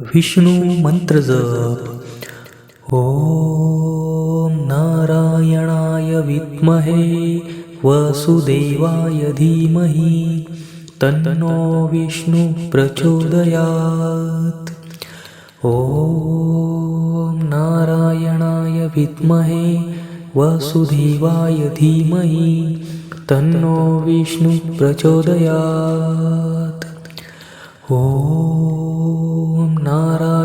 विष्णू मंत्र जप ओम नारायणाय विद्महे वसुदेवाय धीमहि तन्नो विष्णु प्रचोदयात्। ओम नारायणाय विद्महे वसुदेवाय धीमहि तन्नो विष्णु प्रचोदयात्। ॐ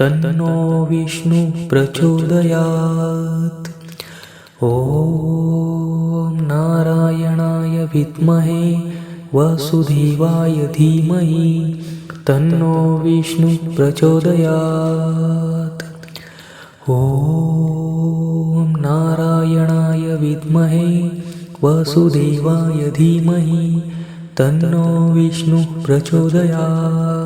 तन्नो विष्णु प्रचोदयात्। ॐ नारायणाय विद्महे वसुदेवाय धीमहि तन्नो विष्णु प्रचोदयात्। नारायणाय विद्महे वसुदेवाय धीमहि तन्नो विष्णु प्रचोदयात्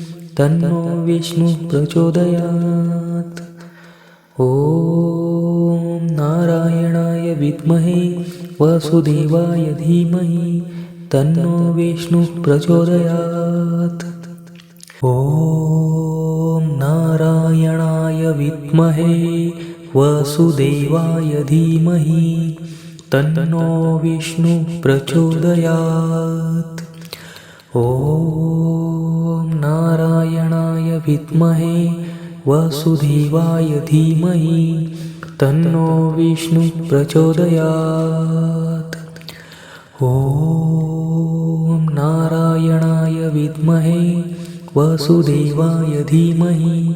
तन्नो विष्णु प्रचोदयात्। ॐ नारायणाय विद्महे वसुदेवाय धीमहि तन्नो विष्णु प्रचोदयात्। ॐ नारायणाय विद्महे वसुदेवाय धीमहि तन्नो विष्णु प्रचोदयात्। ॐ नारायणाय विद्महे वसुदेवाय धीमहि तन्नो विष्णु प्रचोदयात्। नारायणाय विद्महे वसुदेवाय धीमहि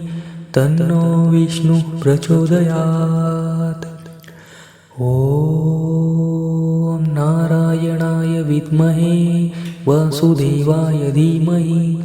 तन्नो विष्णु प्रचोदयात्। नारायणाय विद्महे वसुदेवाय धीमहि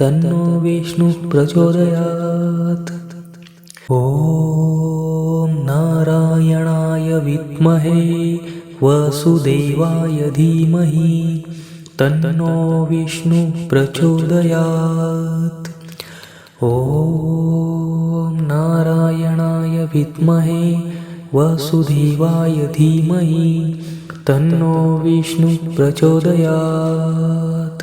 तन्नो विष्णु प्रचोदयात्। ॐ नारायणाय विद्महे वसुदेवाय धीमहि तन्नो विष्णु प्रचोदयात्। ॐ नारायणाय विद्महे वसुदेवाय धीमहि तन्नो विष्णु प्रचोदयात्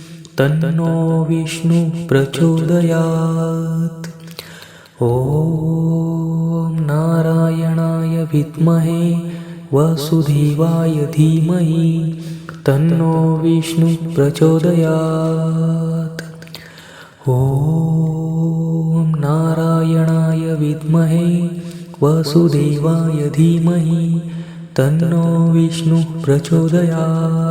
तन्नो विष्णु प्रचोदयात्। ॐ नारायणाय विद्महे वसुदेवाय धीमहि तन्नो विष्णु प्रचोदयात्। ॐ नारायणाय विद्महे वसुदेवाय धीमहि तन्नो विष्णु प्रचोदयात्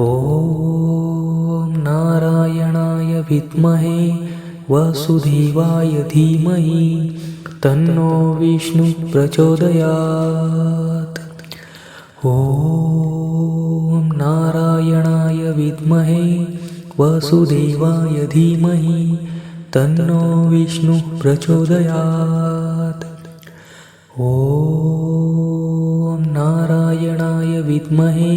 ॐ नारायणाय विद्महे वासुदेवाय धीमहि तन्नो विष्णु प्रचोदयात्। ॐ नारायणाय विद्महे वासुदेवाय धीमहि तन्नो विष्णु प्रचोदयात्। ॐ नारायणाय विद्महे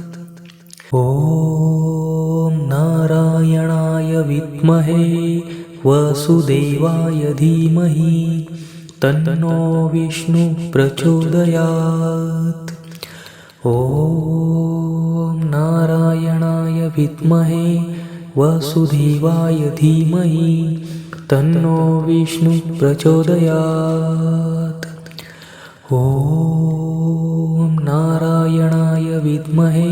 ॐ नारायणाय विद्महे वासुदेवाय धीमहि तन्नो विष्णु प्रचोदयात्। ॐ नारायणाय विद्महे वासुदेवाय धीमहि तन्नो विष्णु प्रचोदयात्। ॐ नारायणाय विद्महे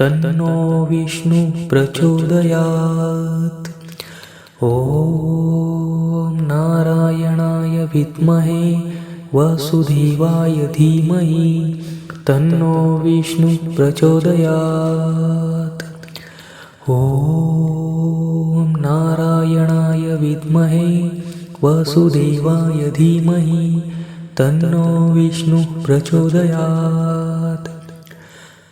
तन्नो विष्णु प्रचोदयात्। ॐ नारायणाय विद्महे वासुदेवाय धीमहि तन्नो विष्णु प्रचोदयात्। ॐ नारायणाय विद्महे वासुदेवाय धीमहि तन्नो विष्णु प्रचोदयात्